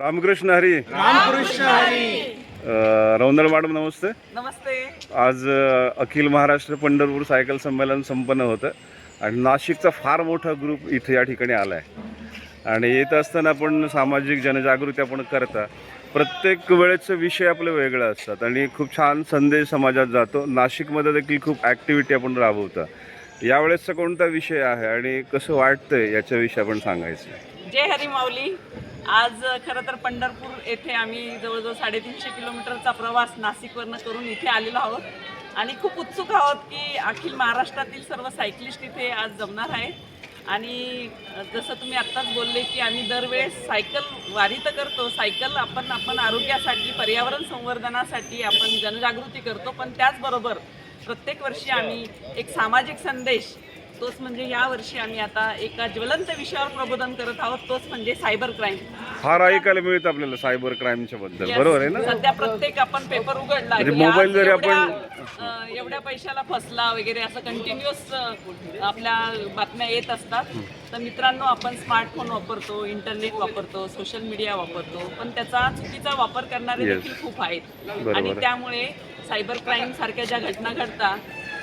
रामकृष्ण हरी. रामकृष्ण हरी. रौनल मॅडम नमस्ते. नमस्ते. आज अखिल महाराष्ट्र पंढरपूर सायकल संमेलन संपन्न होतं आणि नाशिकचा फार मोठा ग्रुप इथे या ठिकाणी आला आहे आणि येत असताना आपण सामाजिक जनजागृती आपण करता. प्रत्येक वेळेचे विषय आपले वेगळे असतात आणि खूप छान संदेश समाजात जातो. नाशिकमध्ये देखील खूप ॲक्टिव्हिटी आपण राबवता. यावेळेसचा कोणता विषय आहे आणि कसं वाटतंय याच्याविषयी आपण सांगायचं. जय हरी माऊली. आज खरं तर पंढरपूर येथे आम्ही जवळजवळ साडेतीनशे किलोमीटरचा प्रवास नाशिकवरनं करून इथे आलेलो आहोत. आणि खूप उत्सुक आहोत की अखिल महाराष्ट्रातील सर्व सायकलिस्ट इथे आज जमणार आहेत. आणि जसं तुम्ही आत्ताच बोलले की आम्ही दरवेळेस सायकल वारी तर करतो. सायकल आपण आपण आरोग्यासाठी पर्यावरण संवर्धनासाठी आपण जनजागृती करतो. पण त्याचबरोबर प्रत्येक वर्षी आम्ही एक सामाजिक संदेश तोच म्हणजे या वर्षी आम्ही आता एका ज्वलंत विषयावर प्रबोधन करत आहोत तोच म्हणजे सायबर क्राईम. फार ऐकायला मिळतं आपल्याला सायबर क्राईमच्या बद्दल बरोबर आहे ना? सध्या प्रत्येक आपण पेपर उघडला म्हणजे की आज मोबाईल जरी एवढ्या, आपण- अं, एवढ्या पैशाला फसला वगैरे असं कंटिन्युअस आपल्या बातम्या येत असतात. तर मित्रांनो आपण स्मार्टफोन वापरतो इंटरनेट वापरतो सोशल मीडिया वापरतो पण त्याचा चुकीचा वापर करणारे Yes. देखील खूप आहेत. बरोबर आणि आहे. त्यामुळे सायबर क्राईम सारख्या ज्या घटना घडतात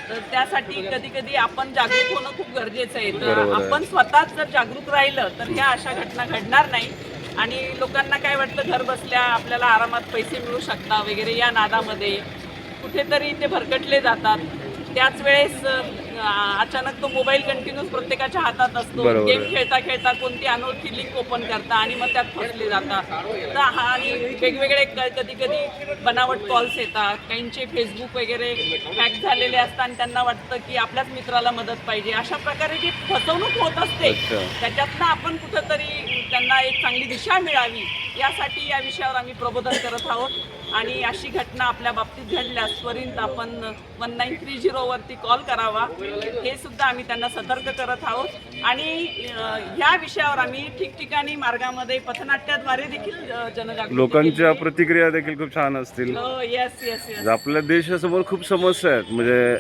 तर त्यासाठी कधी कधी आपण जागरूक होणं खूप गरजेचं आहे. तर बरोबर आहे. आपण स्वतःच जर जागरूक राहिलं तर ह्या अशा घटना घडणार नाही. आणि लोकांना काय वाटतं घर बसल्या आपल्याला आरामात पैसे मिळू शकता वगैरे या नादामध्ये. कुठेतरी ते भरकटले जातात. त्याच वेळेस अं, अचानक तो मोबाईल कंटिन्यूस प्रत्येकाच्या हातात असतो. बरोबर गेम. खेळता खेळता कोणती अनोळखी लिंक ओपन करता आणि मग त्यात फसले जातात तर हा आणि वेगवेगळे कधी कधी बनावट कॉल्स येतात. काहींचे फेसबुक वगैरे हॅक झालेले असतात आणि त्यांना वाटतं की आपल्याच मित्राला मदत पाहिजे. अशा प्रकारे जी फसवणूक होत असते अच्छा. त्याच्यातनं आपण कुठंतरी त्यांना एक चांगली दिशा मिळावी. यासाठी या विषयावर आम्ही प्रबोधन करत आहोत. आणि अशी घटना आपल्या बाबतीत घडल्यास त्वरित आपण वन नाईन थ्री झिरोवरती कॉल करावा. हे सुद्धा आम्ही त्यांना सतर्क करत आहोत. आणि अ, या विषयावर आम्ही ठिकठिकाणी मार्गामध्ये पथनाट्याद्वारे देखील जनजागृती लोकांच्या प्रतिक्रिया देखील खूप छान असतील. येस येस येस आपल्या देशासमोर खूप समस्या आहेत. म्हणजे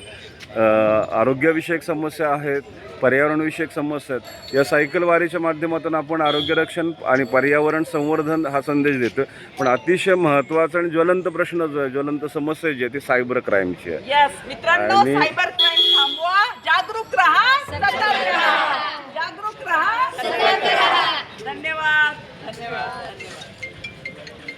आरोग्यविषयक समस्या आहेत पर्यावरणविषयक समस्या आहेत. या सायकल वारीच्या माध्यमातून आपण आरोग्य रक्षण आणि पर्यावरण संवर्धन हा संदेश देतो पण अतिशय महत्त्वाचा आणि ज्वलंत प्रश्न जो आहे ज्वलंत समस्या जी आहे ती सायबर क्राईमची आहे. आणि- जागरूक राहा सतर्क राहा।